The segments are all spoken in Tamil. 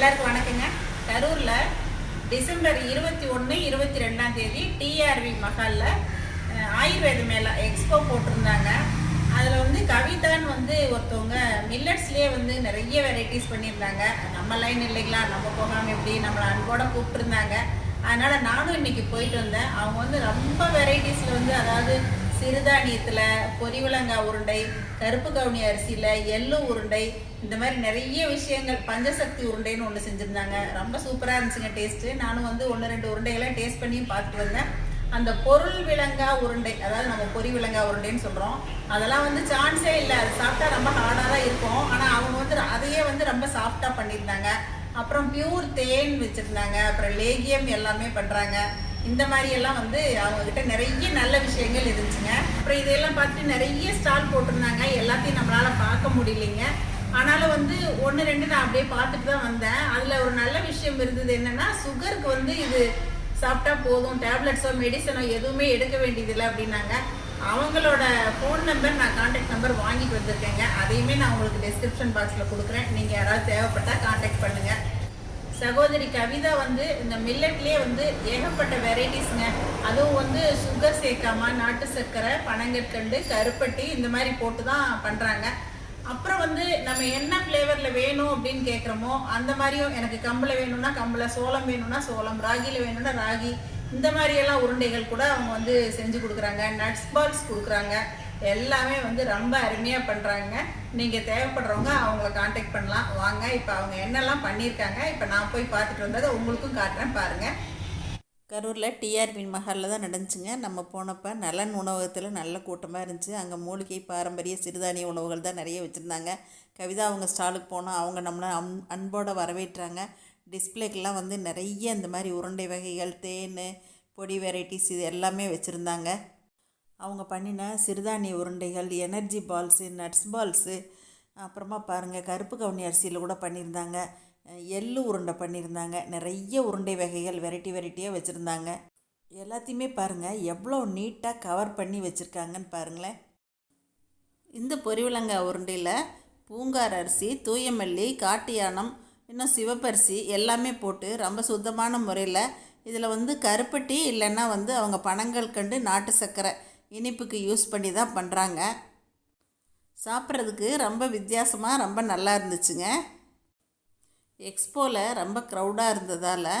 எல்லாருக்கும் வணக்கங்க. கரூரில் டிசம்பர் இருபத்தி ஒன்று இருபத்தி ரெண்டாம் தேதி டிஆர்வி மஹாலில் ஆயுர்வேத மேலா எக்ஸ்போ போட்டிருந்தாங்க. அதில் வந்து கவிதான்னு வந்து ஒருத்தவங்க மில்லட்ஸ்லேயே வந்து நிறைய வெரைட்டிஸ் பண்ணியிருந்தாங்க. நம்ம லைன் இல்லைங்களா? நம்ம போகாமல் எப்படி? நம்மளை அன்போட கூப்பிட்டுருந்தாங்க. அதனால் நானும் இன்றைக்கி போயிட்டு வந்தேன். அவங்க வந்து ரொம்ப வெரைட்டிஸில் வந்து அதாவது சிறுதானியத்தில் பொரிவிலங்காய் உருண்டை கருப்பு கவுனி அரிசியில் எள்ளு உருண்டை இந்த மாதிரி நிறைய விஷயங்கள் பஞ்சசக்தி உருண்டைன்னு ஒன்று செஞ்சுருந்தாங்க. ரொம்ப சூப்பராக இருந்துச்சுங்க டேஸ்ட்டு நானும் வந்து ஒன்று ரெண்டு உருண்டைகளை டேஸ்ட் பண்ணி பார்த்துட்டு வந்தேன். அந்த பொருள் விலங்கா உருண்டை அதாவது நம்ம பொரி விலங்கா உருண்டைன்னு சொல்கிறோம் அதெல்லாம் வந்து சான்ஸே இல்லை. அது சாப்பிட்டா ரொம்ப ஹார்டாக தான் இருக்கும். ஆனால் அவங்க வந்து அதையே வந்து ரொம்ப சாஃப்டாக பண்ணியிருந்தாங்க. அப்புறம் பியூர் தேன் வச்சுருந்தாங்க. அப்புறம் லேகியம் எல்லாமே பண்ணுறாங்க இந்த மாதிரி எல்லாம் வந்து அவங்க கிட்ட நிறைய நல்ல விஷயங்கள் இருந்துச்சுங்க. அப்புறம் இதெல்லாம் பார்த்துட்டு நிறைய ஸ்டால் போட்டிருந்தாங்க. எல்லாத்தையும் நம்மளால பார்க்க முடியலைங்க. ஆனாலும் வந்து ஒன்று ரெண்டு நான் அப்படியே பார்த்துட்டு தான் வந்தேன். அதில் ஒரு நல்ல விஷயம் இருந்தது என்னன்னா சுகருக்கு வந்து இது சாப்பிட்டா போதும். டேப்லெட்ஸோ மெடிசனோ எதுவுமே எடுக்க வேண்டியதில்லை அப்படின்னாங்க. அவங்களோட ஃபோன் நம்பர் நான் காண்டாக்ட் நம்பர் வாங்கிட்டு வந்திருக்கேங்க. அதையுமே நான் உங்களுக்கு டிஸ்கிரிப்ஷன் பாக்ஸில் கொடுக்குறேன். நீங்கள் யாராவது தேவைப்பட்டால் காண்டாக்ட் பண்ணுங்கள் சகோதரி கவிதா வந்து இந்த மில்லட்லேயே வந்து ஏகப்பட்ட வெரைட்டிஸ்ங்க அதுவும் வந்து சுகர் சேர்க்காம நாட்டு சர்க்கரை பனங்கற்கண்டு கருப்பட்டி இந்த மாதிரி போட்டு தான் பண்ணுறாங்க அப்புறம் வந்து நம்ம என்ன ஃப்ளேவரில் வேணும் அப்படின்னு கேட்குறோமோ அந்த மாதிரியும் எனக்கு கம்பளை வேணும்னா கம்பளை சோளம் வேணும்னா சோளம் ராகியில் வேணும்னா ராகி. இந்த மாதிரியெல்லாம் உருண்டைகள் கூட அவங்க வந்து செஞ்சு கொடுக்குறாங்க. நட்ஸ் பால்ஸ் கொடுக்குறாங்க. எல்லாமே வந்து ரொம்ப அருமையாக பண்ணுறாங்க நீங்கள் தேவைப்படுறவங்க அவங்கள காண்டாக்ட் பண்ணலாம். வாங்க இப்போ அவங்க என்னெல்லாம் பண்ணியிருக்காங்க இப்போ நான் போய் பார்த்துட்டு வந்ததை உங்களுக்கும் காட்டுறேன் பாருங்கள் கரூரில் டிஆர்பி மஹாலில் தான் நடந்துச்சுங்க. நம்ம போனப்போ நலன் உணவகத்தில் நல்ல கூட்டமாக இருந்துச்சு. அங்கே மூலிகை பாரம்பரிய சிறுதானிய உணவுகள் தான் நிறைய வச்சுருந்தாங்க. கவிதா அவங்க ஸ்டாலுக்கு போனோம் அவங்க நம்மளை அன் அன்போடு வரவேற்றாங்க. டிஸ்பிளேக்கெலாம் வந்து நிறைய இந்த மாதிரி உருண்டை வகைகள் தேன் பொடி வெரைட்டிஸ் இது எல்லாமே வச்சுருந்தாங்க. அவங்க பண்ணின சிறுதானிய உருண்டைகள் எனர்ஜி பால்ஸு நட்ஸ் பால்ஸு அப்புறமா பாருங்கள் கருப்பு கவுனி அரிசியில் கூட பண்ணியிருந்தாங்க. எள்ளு உருண்டை பண்ணியிருந்தாங்க. நிறைய உருண்டை வகைகள் வெரைட்டி வெரைட்டியாக வச்சுருந்தாங்க. எல்லாத்தையுமே பாருங்கள் எவ்வளோ நீட்டாக கவர் பண்ணி வச்சுருக்காங்கன்னு பாருங்களேன். இந்த பொரிவிலங்காய் உருண்டையில் பூங்கார் அரிசி தூயமல்லி காட்டு யானம் இன்னும் சிவப்பரிசி எல்லாமே போட்டு ரொம்ப சுத்தமான முறையில் இதில் வந்து கருப்பட்டி இல்லைன்னா வந்து அவங்க பணங்கள் கண்டு நாட்டு சர்க்கரை இனிப்புக்கு யூஸ் பண்ணி தான் பண்ணுறாங்க சாப்பிட்றதுக்கு ரொம்ப வித்தியாசமாக ரொம்ப நல்லா இருந்துச்சுங்க. எக்ஸ்போவில் ரொம்ப க்ரௌடாக இருந்ததால்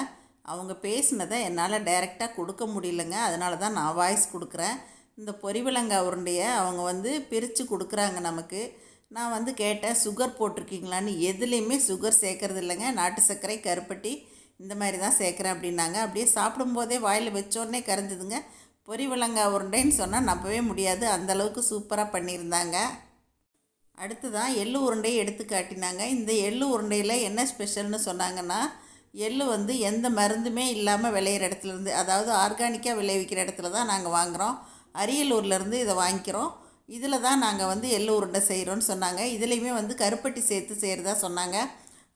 அவங்க பேசினதை என்னால் டைரெக்டாக கொடுக்க முடியலங்க. அதனால தான் நான் வாய்ஸ் கொடுக்குறேன். இந்த பொரிவிலங்காய் உருண்டையை அவங்க வந்து பிரித்து கொடுக்குறாங்க நமக்கு. நான் வந்து கேட்டேன் சுகர் போட்டிருக்கீங்களான்னு? எதுலேயுமே சுகர் சேர்க்கறது இல்லைங்க. நாட்டு சர்க்கரை கருப்பட்டி இந்த மாதிரி தான் சேர்க்குறேன் அப்படின்னாங்க. அப்படியே சாப்பிடும்போதே வாயில் வச்சோடனே கரைஞ்சிதுங்க. பொரிவிலங்காய் உருண்டைன்னு சொன்னால் நம்பவே முடியாது. அந்தளவுக்கு சூப்பராக பண்ணியிருந்தாங்க. அடுத்து தான் எள்ளு உருண்டையை எடுத்து காட்டினாங்க. இந்த எள்ளு உருண்டையில் என்ன ஸ்பெஷல்னு சொன்னாங்கன்னா எள்ளு வந்து எந்த மருந்துமே இல்லாமல் விளையிற இடத்துலேருந்து அதாவது ஆர்கானிக்காக விளைவிக்கிற இடத்துல தான் நாங்கள் வாங்குகிறோம் அரியலூர்லேருந்து இதை வாங்கிக்கிறோம். இதில் தான் நாங்கள் வந்து எள்ளு உருண்டை செய்கிறோன்னு சொன்னாங்க. இதுலேயுமே வந்து கருப்பட்டி சேர்த்து செய்கிறதா சொன்னாங்க.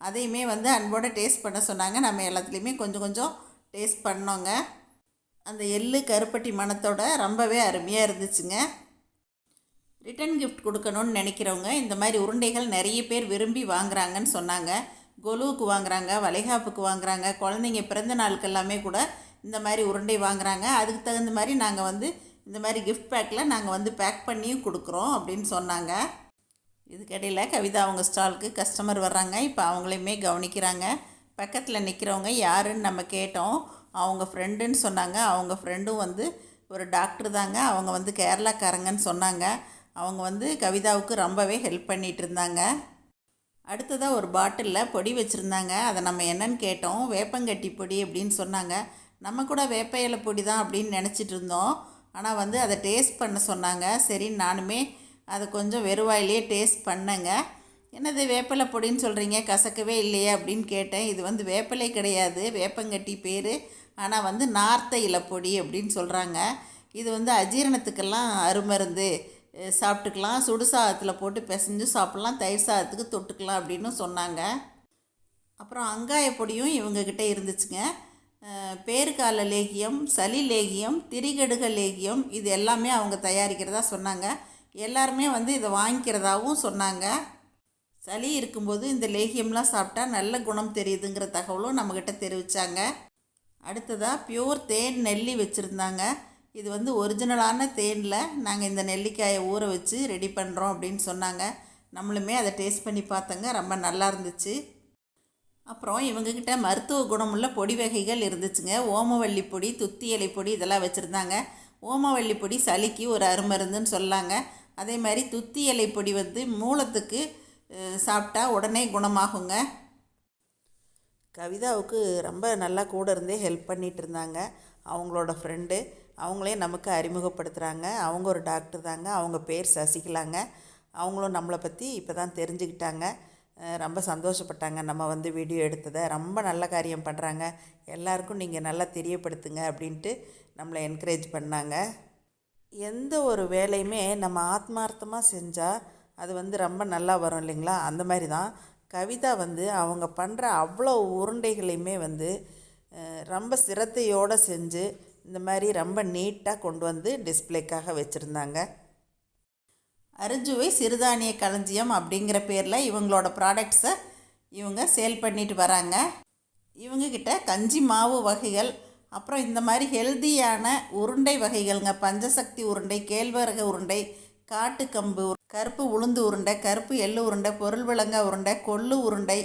அதையுமே வந்து அன்போடு டேஸ்ட் பண்ண சொன்னாங்க. நம்ம எல்லாத்துலேயுமே கொஞ்சம் கொஞ்சம் டேஸ்ட் பண்ணோங்க. அந்த எள்ளு கருப்பட்டி மணத்தோட ரொம்பவே அருமையாக இருந்துச்சுங்க. ரிட்டன் கிஃப்ட் கொடுக்கணும்னு நினைக்கிறவங்க இந்த மாதிரி உருண்டைகள் நிறைய பேர் விரும்பி வாங்குறாங்கன்னு சொன்னாங்க. கொலுவுக்கு வாங்குறாங்க வளைகாப்புக்கு வாங்குறாங்க குழந்தைங்க பிறந்த நாளுக்கு எல்லாமே கூட இந்த மாதிரி உருண்டை வாங்குறாங்க. அதுக்கு தகுந்த மாதிரி நாங்கள் வந்து இந்த மாதிரி கிஃப்ட் பேக்கில் நாங்கள் வந்து பேக் பண்ணியும் கொடுக்குறோம் அப்படின்னு சொன்னாங்க. இதுக்கடையில் கவிதா அவங்க ஸ்டாலுக்கு கஸ்டமர் வர்றாங்க. இப்போ அவங்களையுமே கவனிக்கிறாங்க. பக்கத்தில் நிற்கிறவங்க யாருன்னு நம்ம கேட்டோம். அவங்க ஃப்ரெண்டுன்னு சொன்னாங்க. அவங்க ஃப்ரெண்டும் வந்து ஒரு டாக்டர் தாங்க. அவங்க வந்து கேரளாக்காரங்கன்னு சொன்னாங்க. அவங்க வந்து கவிதாவுக்கு ரொம்பவே ஹெல்ப் பண்ணிகிட்டு இருந்தாங்க. அடுத்ததாக ஒரு பாட்டிலில் பொடி வச்சுருந்தாங்க. அதை நம்ம என்னன்னு கேட்டோம். வேப்பங்கட்டி பொடி அப்படின்னு சொன்னாங்க. நம்ம கூட வேப்ப இலை பொடி தான் அப்படின்னு நினச்சிட்டு இருந்தோம். ஆனால் வந்து அதை டேஸ்ட் பண்ண சொன்னாங்க. சரி நானுமே அதை கொஞ்சம் வெறுவாயிலே டேஸ்ட் பண்ணேங்க. என்னது வேப்பிலை பொடின்னு சொல்கிறீங்க கசக்கவே இல்லையே அப்படின்னு கேட்டேன். இது வந்து வேப்பிலை கிடையாது. வேப்பங்கட்டி பேர். ஆனால் வந்து நார்த்த இலை பொடி அப்படின்னு சொல்கிறாங்க இது வந்து அஜீரணத்துக்கெல்லாம் அருமருந்து. சாப்பிட்டுக்கலாம். சுடு சாதத்தில் போட்டு பிசைஞ்சு சாப்பிட்லாம். தயிர் சாதத்துக்கு தொட்டுக்கலாம் அப்படின்னு சொன்னாங்க. அப்புறம் அங்காய பொடியும் இவங்கக்கிட்ட இருந்துச்சுங்க. பேருக்கால லேகியம் சளி லேகியம் திரிகடுக லேகியம் இது எல்லாமே அவங்க தயாரிக்கிறதா சொன்னாங்க. எல்லாருமே வந்து இதை வாங்கிக்கிறதாகவும் சொன்னாங்க. சளி இருக்கும்போது இந்த லேகியம்லாம் சாப்பிட்டா நல்ல குணம் தெரியுதுங்கிற தகவலும் நம்மக்கிட்ட தெரிவித்தாங்க அடுத்ததாக பியூர் தேன் நெல்லி வச்சுருந்தாங்க. இது வந்து ஒரிஜினலான தேனில் நாங்கள் இந்த நெல்லிக்காயை ஊற வச்சு ரெடி பண்ணுறோம் அப்படின்னு சொன்னாங்க. நம்மளுமே அதை டேஸ்ட் பண்ணி பார்த்தோங்க ரொம்ப நல்லா இருந்துச்சு. அப்புறம் இவங்கக்கிட்ட மருத்துவ குணமுள்ள பொடி வகைகள் இருந்துச்சுங்க. ஓமவல்லி பொடி துத்தி இலை பொடி இதெல்லாம் வச்சுருந்தாங்க. ஓமவல்லி பொடி சளிக்கு ஒரு அருமருந்துன்னு சொல்லாங்க. அதே மாதிரி துத்தி இலை பொடி வந்து மூலத்துக்கு சாப்பிட்டா உடனே குணமாகுங்க. கவிதாவுக்கு ரொம்ப நல்லா கூட இருந்தே ஹெல்ப் பண்ணிகிட்டு இருந்தாங்க. அவங்களோட ஃப்ரெண்டு அவங்களே நமக்கு அறிமுகப்படுத்துகிறாங்க அவங்க ஒரு டாக்டர் தாங்க. அவங்க பேர் சசிகலாங்க. அவங்களும் நம்மளை பற்றி இப்போ தான் தெரிஞ்சுக்கிட்டாங்க ரொம்ப சந்தோஷப்பட்டாங்க நம்ம வந்து வீடியோ எடுத்ததை. ரொம்ப நல்ல காரியம் பண்ணுறாங்க எல்லாருக்கும் நீங்கள் நல்லா தெரியப்படுத்துங்க அப்படின்ட்டு நம்மளை என்கரேஜ் பண்ணாங்க. எந்த ஒரு வேலையுமே நம்ம ஆத்மார்த்தமாக செஞ்சால் அது வந்து ரொம்ப நல்லா வரும் இல்லைங்களா? அந்த மாதிரி தான். கவிதா வந்து அவங்க பண்ணுற அவ்வளோ உருண்டைகளையுமே வந்து ரொம்ப சிரத்தையோடு செஞ்சு இந்த மாதிரி ரொம்ப நீட்டாக கொண்டு வந்து டிஸ்ப்ளேக்காக வச்சுருந்தாங்க. அரிஞ்சுவை சிறுதானிய களஞ்சியம் அப்படிங்கிற பேரில் இவங்களோட ப்ராடக்ட்ஸை இவங்க சேல் பண்ணிட்டு வராங்க. இவங்கக்கிட்ட கஞ்சி மாவு வகைகள் அப்புறம் இந்த மாதிரி ஹெல்தியான உருண்டை வகைகள்ங்க. பஞ்சசக்தி உருண்டை கேழ்வரகு உருண்டை காட்டுக்கம்பு உரு- கருப்பு உளுந்து உருண்டை கருப்பு எள்ளு உருண்டை பொருள் விளங்க உருண்டை கொள்ளு உருண்டை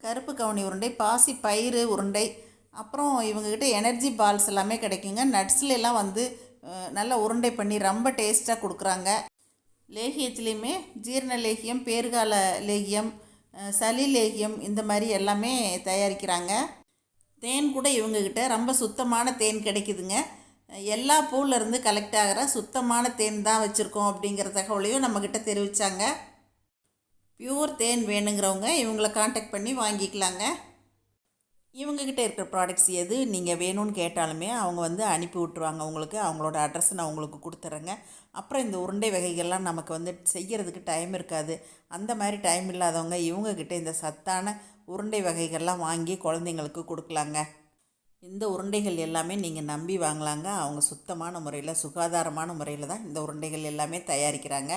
கருப்பு கவுனி உருண்டை பாசி பயிறு உருண்டை அப்புறம் இவங்கக்கிட்ட எனர்ஜி பால்ஸ் எல்லாமே கிடைக்குங்க. நட்ஸ்ல எல்லாம் வந்து நல்லா உருண்டை பண்ணி ரொம்ப டேஸ்ட்டாக கொடுக்குறாங்க. லேகியத்துலேயுமே ஜீரண லேகியம் பேருகால லேகியம் சளி லேகியம் இந்த மாதிரி எல்லாமே தயாரிக்கிறாங்க. தேன் கூட இவங்கக்கிட்ட ரொம்ப சுத்தமான தேன் கிடைக்குதுங்க. எல்லா பூவிலேருந்து கலெக்ட் ஆகிற சுத்தமான தேன் தான் வச்சுருக்கோம் அப்படிங்கிற தகவலையும் நம்மக்கிட்ட தெரிவித்தாங்க பியூர் தேன் வேணுங்கிறவங்க இவங்கள காண்டாக்ட் பண்ணி வாங்கிக்கலாங்க. இவங்கக்கிட்ட இருக்கிற ப்ராடக்ட்ஸ் எது நீங்கள் வேணும்னு கேட்டாலுமே அவங்க வந்து அனுப்பி விட்ருவாங்க உங்களுக்கு அவங்களோட அட்ரஸ் நான் உங்களுக்கு கொடுத்துட்றேங்க அப்புறம் இந்த உருண்டை வகைகள்லாம் நமக்கு வந்து செய்கிறதுக்கு டைம் இருக்காது. அந்த மாதிரி டைம் இல்லாதவங்க இவங்கக்கிட்ட இந்த சத்தான உருண்டை வகைகள்லாம் வாங்கி குழந்தைங்களுக்கு கொடுக்கலாங்க. இந்த உருண்டைகள் எல்லாமே நீங்கள் நம்பி வாங்கலாங்க. அவங்க சுத்தமான முறையில் சுகாதாரமான முறையில் தான் இந்த உருண்டைகள் எல்லாமே தயாரிக்கிறாங்க.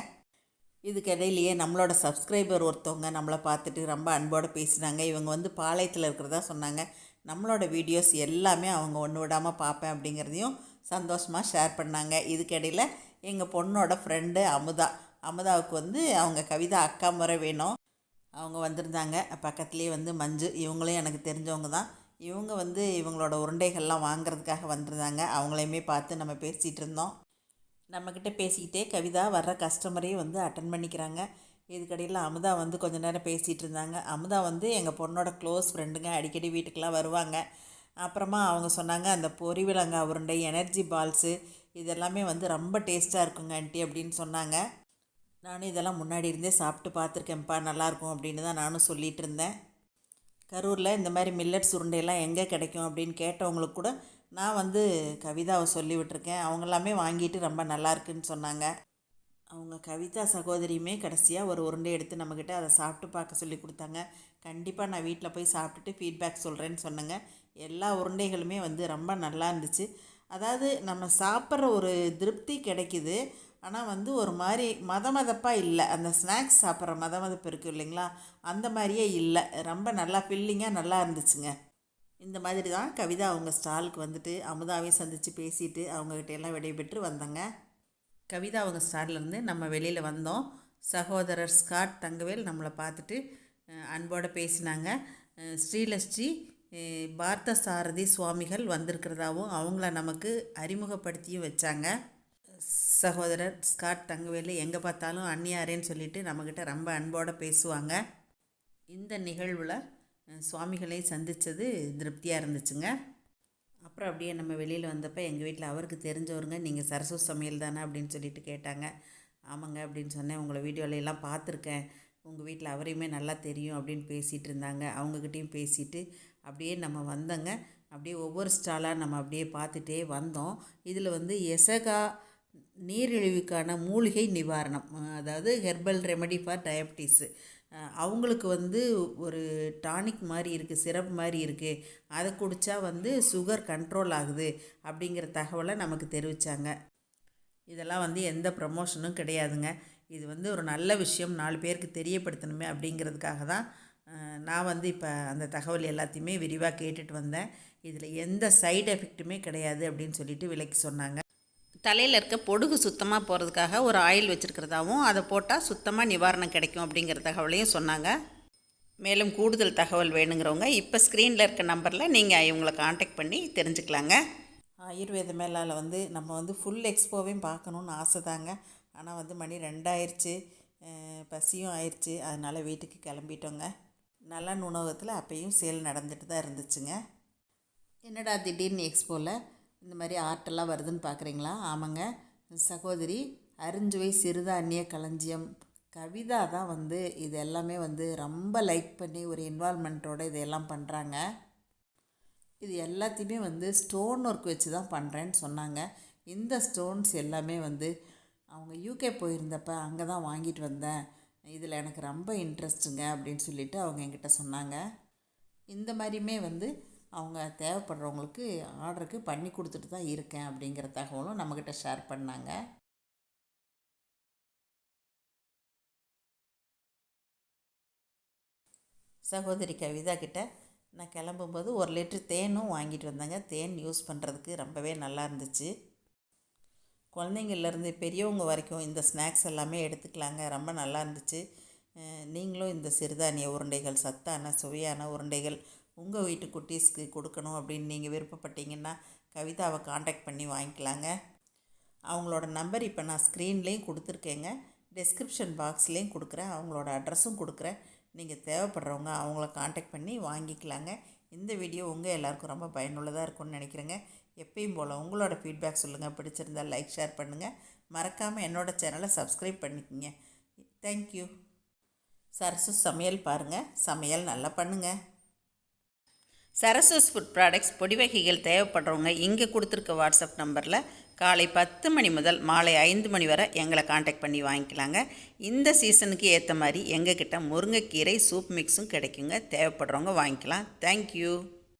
இதுக்கு இடையிலேயே நம்மளோட சப்ஸ்கிரைபர் ஒருத்தவங்க நம்மளை பார்த்துட்டு ரொம்ப அன்போடு பேசினாங்க. இவங்க வந்து பாளையத்தில் இருக்கிறதா சொன்னாங்க. நம்மளோட வீடியோஸ் எல்லாமே அவங்க ஒன்று விடாமல் பார்ப்பேன் அப்படிங்கிறதையும் சந்தோஷமாக ஷேர் பண்ணாங்க. இதுக்கிடையில் எங்கள் பொண்ணோட ஃப்ரெண்டு அமுதா. அமுதாவுக்கு வந்து அவங்க கவிதா அக்கா முறை வேணும். அவங்க வந்திருந்தாங்க. பக்கத்துலேயே வந்து மஞ்சு. இவங்களும் எனக்கு தெரிஞ்சவங்க தான். இவங்க வந்து இவங்களோட உருண்டைகள்லாம் வாங்குறதுக்காக வந்திருந்தாங்க. அவங்களையுமே பார்த்து நம்ம பேசிகிட்டு இருந்தோம். நம்மக்கிட்ட பேசிக்கிட்டே கவிதா வர்ற கஸ்டமரையும் வந்து அட்டன் பண்ணிக்கிறாங்க. இதுக்கடையில் அமுதா வந்து கொஞ்ச நேரம் பேசிகிட்டு இருந்தாங்க. அமுதா வந்து எங்கள் பொண்ணோட க்ளோஸ் ஃப்ரெண்டுங்க அடிக்கடி வீட்டுக்கெலாம் வருவாங்க. அப்புறமா அவங்க சொன்னாங்க அந்த பொரிவிலங்கா உருண்டை எனர்ஜி பால்ஸு இதெல்லாமே வந்து ரொம்ப டேஸ்ட்டாக இருக்குங்க ஆண்டி அப்படின்னு சொன்னாங்க. நானும் இதெல்லாம் முன்னாடி இருந்தே சாப்பிட்டு பார்த்துருக்கேன்ப்பா நல்லாயிருக்கும் அப்படின்னு தான் நானும் சொல்லிகிட்டு இருந்தேன். கரூரில் இந்த மாதிரி மில்லட்ஸ் உருண்டையெல்லாம் எங்கே கிடைக்கும் அப்படின்னு கேட்டவங்களுக்கு கூட நான் வந்து கவிதாவை சொல்லி விட்டுருக்கேன். வாங்கிட்டு ரொம்ப நல்லா இருக்குன்னு சொன்னாங்க. அவங்க கவிதா சகோதரியுமே கடைசியாக ஒரு உருண்டை எடுத்து நம்மக்கிட்ட அதை சாப்பிட்டு பார்க்க சொல்லி கொடுத்தாங்க. கண்டிப்பாக நான் வீட்டில் போய் சாப்பிட்டுட்டு ஃபீட்பேக் சொல்கிறேன்னு சொன்னேங்க. எல்லா உருண்டைகளுமே வந்து ரொம்ப நல்லா இருந்துச்சு. அதாவது நம்ம சாப்பிட்ற ஒரு திருப்தி கிடைக்கிது. ஆனால் வந்து ஒரு மாதிரி மத மதப்பாக இல்லை. அந்த ஸ்நாக்ஸ் சாப்பிட்ற மத மதப்பு இருக்குது இல்லைங்களா? அந்த மாதிரியே இல்லை. ரொம்ப நல்லா ஃபில்லிங்காக நல்லா இருந்துச்சுங்க. இந்த மாதிரி தான் கவிதா அவங்க ஸ்டாலுக்கு வந்துட்டு அமுதாவையும் சந்தித்து பேசிட்டு அவங்கக்கிட்ட எல்லாம் விடைபெற்று வந்தாங்க. கவிதா அவங்க ஸ்டால்லேருந்து நம்ம வெளியில் வந்தோம். சகோதரர் ஸ்காட் தங்கவேல் நம்மளை பார்த்துட்டு அன்போடு பேசினாங்க. ஸ்ரீலஸ்ரீ பார்த்த சாரதி சுவாமிகள் வந்திருக்கிறதாவும் அவங்கள நமக்கு அறிமுகப்படுத்தியும் வச்சாங்க. சகோதரர் ஸ்காட் தங்கவேலு எங்கே பார்த்தாலும் அந்நியாரேன்னு சொல்லிட்டு நம்மக்கிட்ட ரொம்ப அன்போடு பேசுவாங்க. இந்த நிகழ்வில் சுவாமிகளை சந்தித்தது திருப்தியாக இருந்துச்சுங்க. அப்புறம் அப்படியே நம்ம வெளியில் வந்தப்போ எங்கள் வீட்டில் அவருக்கு தெரிஞ்சவருங்க நீங்கள் சரஸ்வ சமையல் தானே? அப்படின்னு சொல்லிட்டு கேட்டாங்க. ஆமாங்க அப்படின்னு சொன்னேன். உங்களை வீடியோவில் எல்லாம் பார்த்துருக்கேன். உங்கள் வீட்டில் அவரையுமே நல்லா தெரியும் அப்படின்னு பேசிகிட்டு இருந்தாங்க. அவங்கக்கிட்டேயும் பேசிட்டு அப்படியே நம்ம வந்தோங்க. அப்படியே ஒவ்வொரு ஸ்டாலாக நம்ம அப்படியே பார்த்துட்டே வந்தோம். இதில் வந்து எசகா நீரிழிவுக்கான மூலிகை நிவாரணம் அதாவது ஹெர்பல் ரெமெடி ஃபார் டயபிட்டிஸு. அவங்களுக்கு வந்து ஒரு டானிக் மாதிரி இருக்குது சிரப் மாதிரி இருக்குது அதை குடித்தா வந்து சுகர் கண்ட்ரோல் ஆகுது அப்படிங்கிற தகவலை நமக்கு தெரிவித்தாங்க இதெல்லாம் வந்து எந்த ப்ரமோஷனும் கிடையாதுங்க. இது வந்து ஒரு நல்ல விஷயம் நாலு பேருக்கு தெரியப்படுத்தணுமே அப்படிங்கிறதுக்காக தான் நான் வந்து இப்போ அந்த தகவல் எல்லாத்தையுமே விரிவாக கேட்டுட்டு வந்தேன். இதில் எந்த சைடு எஃபெக்ட்டுமே கிடையாது அப்படின்னு சொல்லிட்டு விலைக்கு சொன்னாங்க. தலையில் இருக்க பொடுகு சுத்தமாக போகிறதுக்காக ஒரு ஆயில் வச்சுருக்கிறதாவும் அதை போட்டால் சுத்தமாக நிவாரணம் கிடைக்கும் அப்படிங்கிற தகவலையும் சொன்னாங்க. மேலும் கூடுதல் தகவல் வேணுங்கிறவங்க இப்போ ஸ்க்ரீனில் இருக்க நம்பரில் நீங்கள் இவங்களை காண்டாக்ட் பண்ணி தெரிஞ்சுக்கலாங்க. ஆயுர்வேத மேலால் வந்து நம்ம வந்து ஃபுல் எக்ஸ்போவையும் பார்க்கணுன்னு ஆசை தாங்க ஆனால் வந்து மணி ரெண்டாயிருச்சு பசியும் ஆயிடுச்சு அதனால் வீட்டுக்கு கிளம்பிட்டோங்க. நல்ல உணவகத்தில் அப்பயும் சேல் நடந்துட்டு தான் இருந்துச்சுங்க. என்னடா திடீர்னு எக்ஸ்போவில் இந்த மாதிரி ஆர்ட்டெல்லாம் வருதுன்னு பார்க்குறீங்களா ஆமாங்க. சகோதரி அரிஞ்சுவை சிறுதானிய களஞ்சியம். கவிதா தான் வந்து இது எல்லாமே வந்து ரொம்ப லைக் பண்ணி ஒரு இன்வால்மெண்ட்டோடு இதையெல்லாம் பண்ணுறாங்க இது எல்லாத்தையுமே வந்து ஸ்டோன் ஒர்க் வச்சு தான் பண்ணுறேன்னு சொன்னாங்க. இந்த ஸ்டோன்ஸ் எல்லாமே வந்து அவங்க யூகே போயிருந்தப்ப அங்கே தான் வாங்கிட்டு வந்தேன். இதில் எனக்கு ரொம்ப இன்ட்ரெஸ்ட்டுங்க அப்படின்னு சொல்லிட்டு அவங்க என்கிட்ட சொன்னாங்க. இந்த மாதிரியுமே வந்து அவங்க தேவைப்படுறவங்களுக்கு ஆர்டருக்கு பண்ணி கொடுத்துட்டு தான் இருக்கேன் அப்படிங்கிற தகவலும் நம்மக்கிட்ட ஷேர் பண்ணாங்க. சகோதரி கவிதா கிட்ட நான் கிளம்பும்போது ஒரு லிட்டர் தேனும் வாங்கிட்டு வந்தேங்க. தேன் யூஸ் பண்ணுறதுக்கு ரொம்பவே நல்லா இருந்துச்சு. குழந்தைங்கள்லேருந்து பெரியவங்க வரைக்கும் இந்த ஸ்நாக்ஸ் எல்லாமே எடுத்துக்கலாங்க. ரொம்ப நல்லா இருந்துச்சு. நீங்களும் இந்த சிறுதானிய உருண்டைகள் சத்தான சுவையான உருண்டைகள் உங்கள் வீட்டு குட்டீஸ்க்கு கொடுக்கணும் அப்படின்னு நீங்கள் விருப்பப்பட்டீங்கன்னா கவிதாவை காண்டாக்ட் பண்ணி வாங்கிக்கலாங்க. அவங்களோட நம்பர் இப்போ நான் ஸ்க்ரீன்லேயும் கொடுத்துருக்கேங்க. டெஸ்கிரிப்ஷன் பாக்ஸ்லேயும் கொடுக்குறேன். அவங்களோட அட்ரஸும் கொடுக்குறேன். நீங்கள் தேவைப்படுறவங்க அவங்கள காண்டாக்ட் பண்ணி வாங்கிக்கலாங்க. இந்த வீடியோ உங்கள் எல்லாருக்கும் ரொம்ப பயனுள்ளதாக இருக்கும்னு நினைக்கிறேங்க. எப்பயும் போல் உங்களோட ஃபீட்பேக் சொல்லுங்கள் பிடிச்சிருந்தா லைக் ஷேர் பண்ணுங்கள் மறக்காமல் என்னோடய சேனலை சப்ஸ்கிரைப் பண்ணிக்கோங்க. தேங்க்யூ சரசு சமையல் பாருங்கள் சமையல் நல்லா பண்ணுங்கள் சரஸ்வஸ் ஃபுட் ப்ராடக்ட்ஸ் பொடி வகைகள் தேவைப்படுறவங்க இங்கே கொடுத்துருக்க வாட்ஸ்அப் நம்பரில் காலை பத்து மணி முதல் மாலை ஐந்து மணி வரை எங்களை காண்டாக்ட் பண்ணி வாங்கிக்கலாங்க. இந்த சீசனுக்கு ஏற்ற மாதிரி எங்ககிட்ட முருங்கைக்கீரை சூப் மிக்ஸும் கிடைக்குங்க. தேவைப்படுறவங்க வாங்கிக்கலாம். தேங்க்யூ